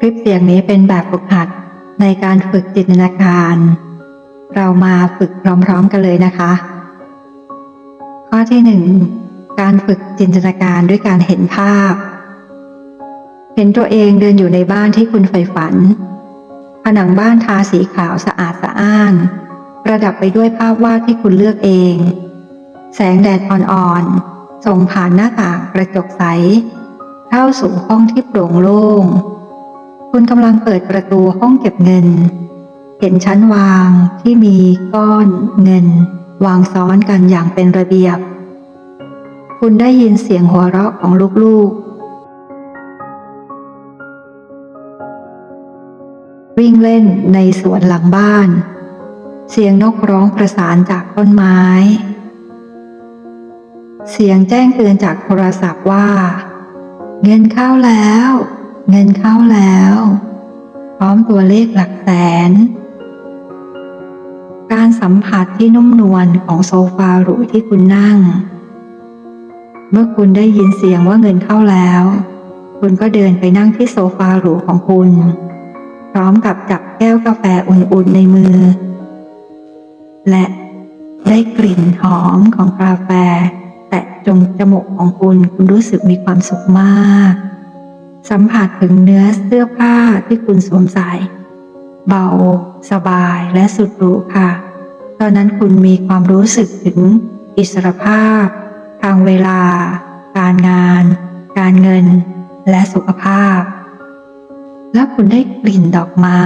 คลิปเสียงนี้เป็นแบบฝึกหัดในการฝึกจินตนาการ เรามาฝึกพร้อมๆกันเลยนะคะ ข้อที่หนึ่งการฝึกจินตนาการด้วยการเห็นภาพ เห็นตัวเองเดินอยู่ในบ้านที่คุณใฝ่ฝัน ผนังบ้านทาสีขาวสะอาดสะอ้าน ประดับไปด้วยภาพวาดที่คุณเลือกเอง แสงแดดอ่อนๆส่องผ่านหน้าต่างกระจกใส เข้าสู่ห้องที่โปร่งโล่ง คุณกำลังเปิดประตูห้องเก็บเงิน เห็นชั้นวางที่มีก้อนเงิน วางซ้อนกันอย่างเป็นระเบียบ คุณได้ยินเสียงหัวเราะของลูกๆ วิ่งเล่นในสวนหลังบ้าน เสียงนกร้องประสานจากต้นไม้ เสียงแจ้งเตือนจากโทรศัพท์ว่า เงินเข้าแล้ว เงินเข้าแล้ว พร้อมตัวเลขหลักแสน การสัมผัสที่นุ่มนวลของโซฟาหรูที่คุณนั่ง เมื่อคุณได้ยินเสียงว่าเงินเข้าแล้ว คุณก็เดินไปนั่งที่โซฟาหรูของคุณ พร้อมกับจับแก้วกาแฟอุ่นๆในมือ และได้กลิ่นหอมของกาแฟ แตะจงจมูกของคุณ คุณรู้สึกมีความสุขมาก สัมผัสถึงเนื้อเสื้อผ้าที่คุณสวมใส่ เบา สบายและสุดหรูค่ะ ตอนนั้นคุณมีความรู้สึกถึงอิสรภาพ ทางเวลา การงาน การเงิน และสุขภาพ และคุณได้กลิ่นดอกไม้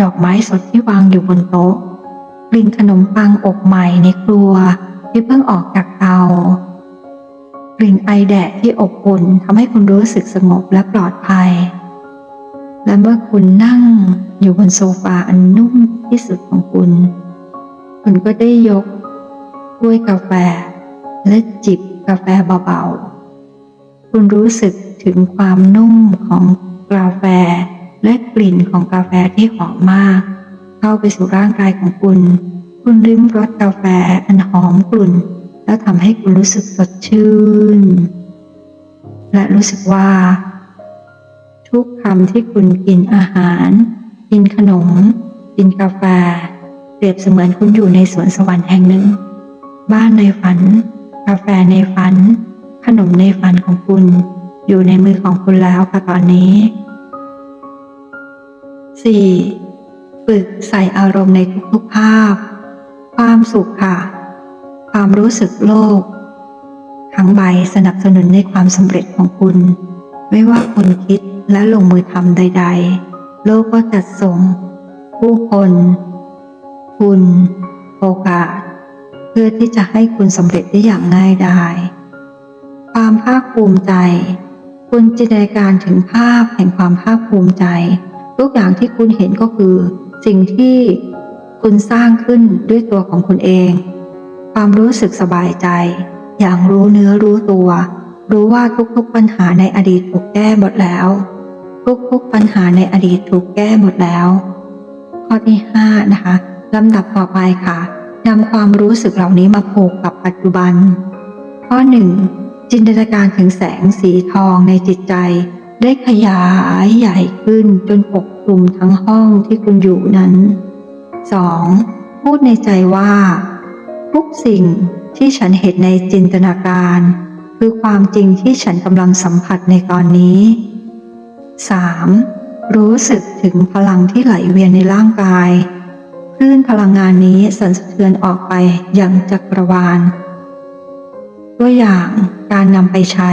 ดอกไม้สดที่วางอยู่บนโต๊ะ กลิ่นขนมปังอบใหม่ในครัวที่เพิ่งออกจากเตา ลิ่นไอแดดที่อบอุ่นทำให้คุณรู้สึกสงบและปลอดภัย และเมื่อคุณนั่งอยู่บนโซฟาอันนุ่มที่สุดของคุณ คุณก็ได้ยกถ้วยกาแฟ และจิบกาแฟเบาๆ คุณรู้สึกถึงความนุ่มของกาแฟ และกลิ่นของกาแฟที่หอมมาก เข้าไปสู่ร่างกายของคุณ คุณริมรสกาแฟอันหอมกลุ่น แล้วทำให้คุณรู้สึกสดชื่น และรู้สึกว่า ทุกคำที่คุณกินอาหาร กินขนม กินกาแฟ เปรียบเสมือนคุณอยู่ในสวนสวรรค์แห่งหนึ่ง บ้านในฝัน กาแฟในฝัน ขนมในฝันของคุณ อยู่ในมือของคุณแล้วค่ะตอนนี้ 4. ฝึกใส่อารมณ์ในทุกๆภาพ ความสุขค่ะ ความรู้สึกโลก ทั้งใบสนับสนุนในความสำเร็จของคุณ ไม่ว่าคุณคิดและลงมือทำใด ๆ โลกก็จัดส่ง ผู้คน คุณ โอกาส เพื่อที่จะให้คุณสำเร็จได้อย่างง่ายดายความภาคภูมิใจ คุณจินตนาการถึงภาพแห่งความภาคภูมิใจ ทุกอย่างที่คุณเห็นก็คือ สิ่งที่คุณสร้างขึ้นด้วยตัวของคุณเอง ความรู้สึกสบายใจ อย่างรู้เนื้อรู้ตัว รู้ว่าทุกๆปัญหาในอดีตถูกแก้หมดแล้ว ทุกๆปัญหาในอดีตถูกแก้หมดแล้ว ข้อที่5นะคะลำดับต่อไปค่ะนำความรู้สึกเหล่านี้มาผูกกับปัจจุบัน ข้อ 1. จินตนาการถึงแสงสีทองในจิตใจ ได้ขยายใหญ่ขึ้นจนปกคลุมทั้งห้องที่คุณอยู่นั้น 2. พูดในใจว่า ทุกสิ่งที่ฉันเห็นในจินตนาการ คือความจริงที่ฉันกำลังสัมผัสในตอนนี้ 3. รู้สึกถึงพลังที่ไหลเวียนในร่างกายคลื่นพลังงานนี้สั่นสะเทือนออกไปยังจักรวาล ตัวอย่างการนำไปใช้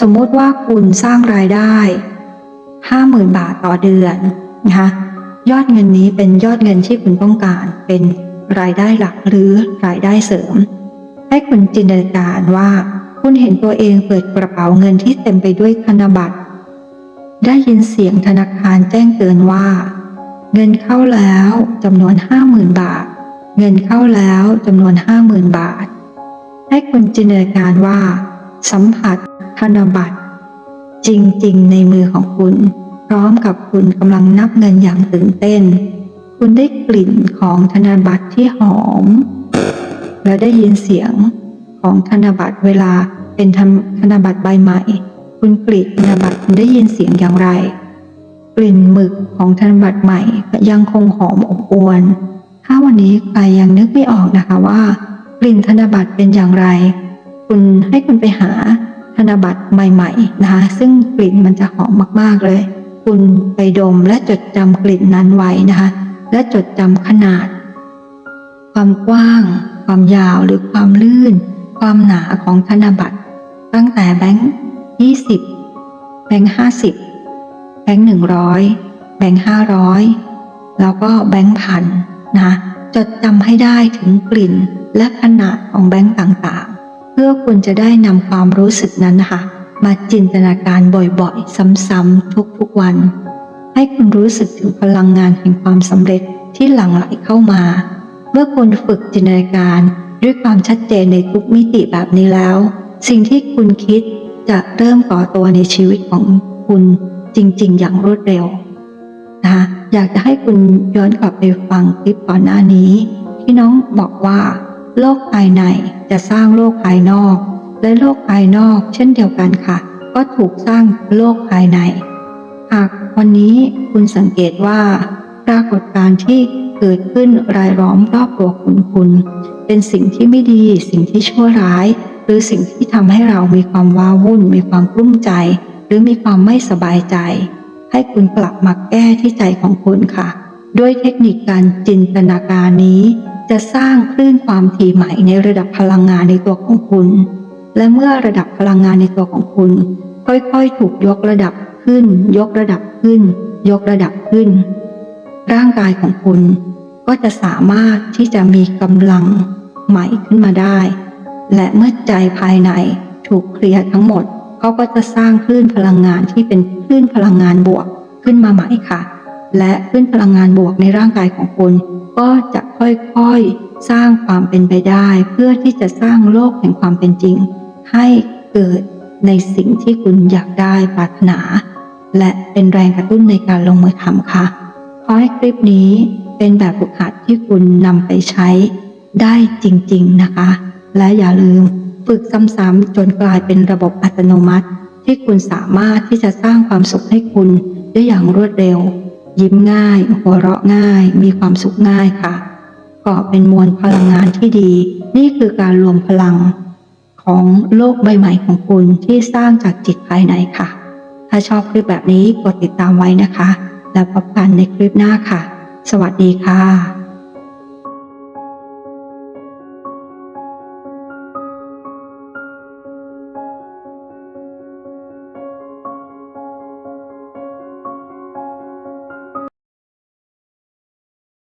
สมมติว่าคุณสร้างรายได้ 50,000 บาทต่อเดือนนะคะยอดเงินนี้เป็นยอดเงินที่คุณต้องการเป็น รายได้หลักหรือรายได้เสริม ให้คุณจินตนาการว่า คุณเห็นตัวเองเปิดกระเป๋าเงินที่เต็มไปด้วยธนบัตร ได้ยินเสียงธนาคารแจ้งเตือนว่า เงินเข้าแล้วจำนวนห้าหมื่นบาท เงินเข้าแล้วจำนวนห้าหมื่นบาท ให้คุณจินตนาการว่า สัมผัสธนบัตร จริงๆ ในมือของคุณ พร้อมกับคุณกำลังนับเงินอย่างตื่นเต้น คุณได้กลิ่นของธนบัตรที่หอม และได้ยินเสียงของธนบัตรเวลาเป็นธนบัตรใบใหม่ คุณกรีดธนบัตรคุณได้ยินเสียงอย่างไร กลิ่นหมึกของธนบัตรใหม่ยังคงหอมอบอวลถ้าวันนี้ใครยังนึกไม่ออกนะคะว่า กลิ่นธนบัตรเป็นอย่างไร คุณให้คุณไปหาธนบัตรใหม่ๆนะคะซึ่งกลิ่นมันจะหอมมากๆเลย คุณไปดมและจดจำกลิ่นนั้นไว้นะคะ และจดจำขนาด ความกว้าง ความยาวหรือความลื่น ความหนาของธนบัตร ตั้งแต่แบงค์ยี่สิบแบงค์ห้าสิบแบงค์หนึ่งร้อยแบงค์ห้าร้อยแล้วก็แบงค์พันนะจดจำให้ได้ถึงกลิ่นและขนาดของแบงค์ต่างๆ เพื่อคุณจะได้นำความรู้สึกนั้นนะคะมาจินตนาการบ่อยๆ ซ้ำๆทุกๆวัน ให้คุณรู้สึกถึงพลังงานแห่งความสำเร็จที่หลั่งไหลเข้ามา เมื่อคุณฝึกจินตนาการด้วยความชัดเจนในทุกมิติแบบนี้แล้ว สิ่งที่คุณคิดจะเริ่มก่อตัวในชีวิตของคุณจริง ๆ อย่างรวดเร็วนะคะอยากจะให้คุณย้อนกลับไปฟังคลิปก่อนหน้านี้ ที่น้องบอกว่า โลกภายในจะสร้างโลกภายนอก และโลกภายนอก เช่นเดียวกันค่ะ ก็ถูกสร้างโลกภายใน หาก วันนี้คุณสังเกตว่า ปรากฏการณ์ที่เกิดขึ้นรายล้อมรอบตัวคุณคุณ เป็นสิ่งที่ไม่ดีสิ่งที่ชั่วร้าย หรือสิ่งที่ทำให้เรามีความว้าวุ่น มีความกลุ้มใจ หรือมีความไม่สบายใจ ให้คุณกลับมาแก้ที่ใจของคุณค่ะ ด้วยเทคนิคการจินตนาการนี้ จะสร้างคลื่นความถี่ใหม่ในระดับพลังงานในตัวของคุณ และเมื่อระดับพลังงานในตัวของคุณ ค่อยๆ ถูกยกระดับ ขึ้น ยกระดับขึ้น ยกระดับขึ้น ร่างกายของคุณก็จะสามารถที่จะมีกำลังใหม่ขึ้นมาได้ และเมื่อใจภายในถูกเคลียร์ทั้งหมดเขาก็จะสร้างคลื่นพลังงานที่เป็นคลื่นพลังงานบวกขึ้นมาใหม่ค่ะ และคลื่นพลังงานบวกในร่างกายของคุณ ก็จะค่อยๆสร้างความเป็นไปได้ เพื่อที่จะสร้างโลกแห่งความเป็นจริง ให้เกิดในสิ่งที่คุณอยากได้ปรารถนา และเป็นแรงกระตุ้นในการลงมือทำค่ะ ขอให้คลิปนี้เป็นแบบฝึกหัดที่คุณนำไปใช้ได้จริงๆนะคะ และอย่าลืมฝึกซ้ำๆจนกลายเป็นระบบอัตโนมัติ ที่คุณสามารถที่จะสร้างความสุขให้คุณได้อย่างรวดเร็ว ยิ้มง่าย หัวเราะง่าย มีความสุขง่ายค่ะก็เป็นมวลพลังงานที่ดี นี่คือการรวมพลังของโลกใบใหม่ของคุณที่สร้างจากจิตภายในค่ะ ถ้าชอบคลิปแบบนี้กดติดตามไว้นะคะ แล้วพบกันในคลิปหน้าค่ะ สวัสดีค่ะ